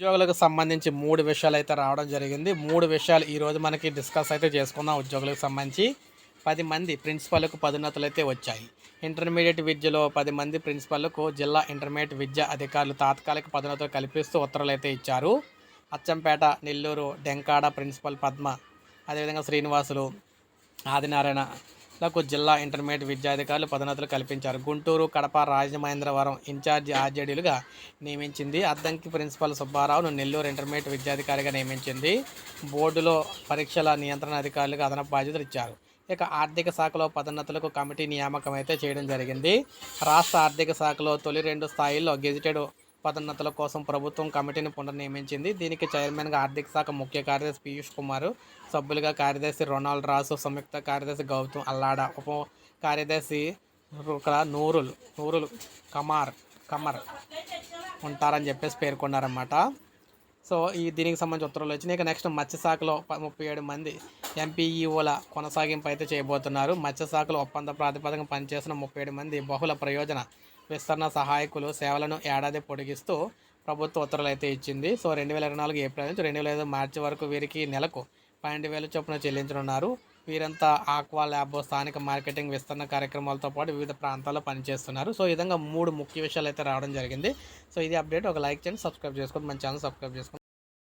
ఉద్యోగులకు సంబంధించి మూడు విషయాలు అయితే రావడం జరిగింది. మూడు విషయాలు ఈరోజు మనకి డిస్కస్ అయితే చేసుకుందాం ఉద్యోగులకు సంబంధించి. పది మంది ప్రిన్సిపల్కు పదోన్నతులు అయితే వచ్చాయి. ఇంటర్మీడియట్ విద్యలో పది మంది ప్రిన్సిపల్కు జిల్లా ఇంటర్మీడియట్ విద్యా అధికారులు తాత్కాలిక పదోన్నతులు కల్పిస్తూ ఉత్తర్వులు అయితే ఇచ్చారు. అచ్చంపేట నెల్లూరు డెంకాడ ప్రిన్సిపల్ పద్మ అదేవిధంగా శ్రీనివాసులు ఆదినారాయణ ఆదినారాయణలకు జిల్లా ఇంటర్మీడియట్ విద్యాధికారులు పదోన్నతులు కల్పించారు. గుంటూరు కడప రాజమహేంద్రవరం ఇన్ఛార్జి ఆర్జేడీలుగా నియమించింది. అద్దంకి ప్రిన్సిపల్ సుబ్బారావును నెల్లూరు ఇంటర్మీడియట్ విద్యాధికారిగా నియమించింది. బోర్డులో పరీక్షల నియంత్రణ అధికారులుగా అదనపు బాధ్యతలు ఇచ్చారు. ఇక ఆర్థిక శాఖలో పదోన్నతులకు కమిటీ నియామకం అయితే చేయడం జరిగింది. రాష్ట్ర ఆర్థిక శాఖలో తొలి రెండు స్థాయిల్లో గెజిటెడ్ పదోన్నతుల కోసం ప్రభుత్వం కమిటీని పునర్నియమించింది దీనికి చైర్మన్గా ఆర్థిక శాఖ ముఖ్య కార్యదర్శి పీయూష్ కుమార్ సభ్యులుగా కార్యదర్శి రొనాల్డ్ రాసు సంయుక్త కార్యదర్శి గౌతమ్ అల్లాడ ఉప కార్యదర్శి ఇక్కడ నూరుల్ నూరుల్ కమార్ కమర్ ఉంటారని చెప్పేసి పేర్కొన్నారన్నమాట. సో ఈ దీనికి సంబంధించి ఉత్తర్వులు వచ్చినాయి. ఇక నెక్స్ట్ మత్స్యశాఖలో ముప్పై ఏడు మంది ఎంపీఈఓల కొనసాగింపు అయితే చేయబోతున్నారు. మత్స్యశాఖలో ఒప్పంద ప్రాతిపదికన పనిచేసిన ముప్పై ఏడు మంది బహుళ ప్రయోజన విస్తరణ సహాయకులు సేవలను ఏడాది పొడిగిస్తూ ప్రభుత్వ ఉత్తర్వులు అయితే ఇచ్చింది. సో రెండు వేల ఇరవై నాలుగు ఏప్రిల్ నుంచి రెండు వేల ఐదు మార్చి వరకు వీరికి నెలకు పన్నెండు వేల చొప్పున చెల్లించనున్నారు. వీరంతా ఆక్వా ల్యాబ్ స్థానిక మార్కెటింగ్ విస్తరణ కార్యక్రమాలతో పాటు వివిధ ప్రాంతాల్లో పనిచేస్తున్నారు. సో ఈ విధంగా మూడు ముఖ్య విషయాలు అయితే రావడం జరిగింది. సో ఇది అప్డేట్. ఒక లైక్ చేయండి సబ్స్క్రైబ్ చేసుకోండి. మన ఛానల్ సబ్స్క్రైబ్ చేసుకోండి.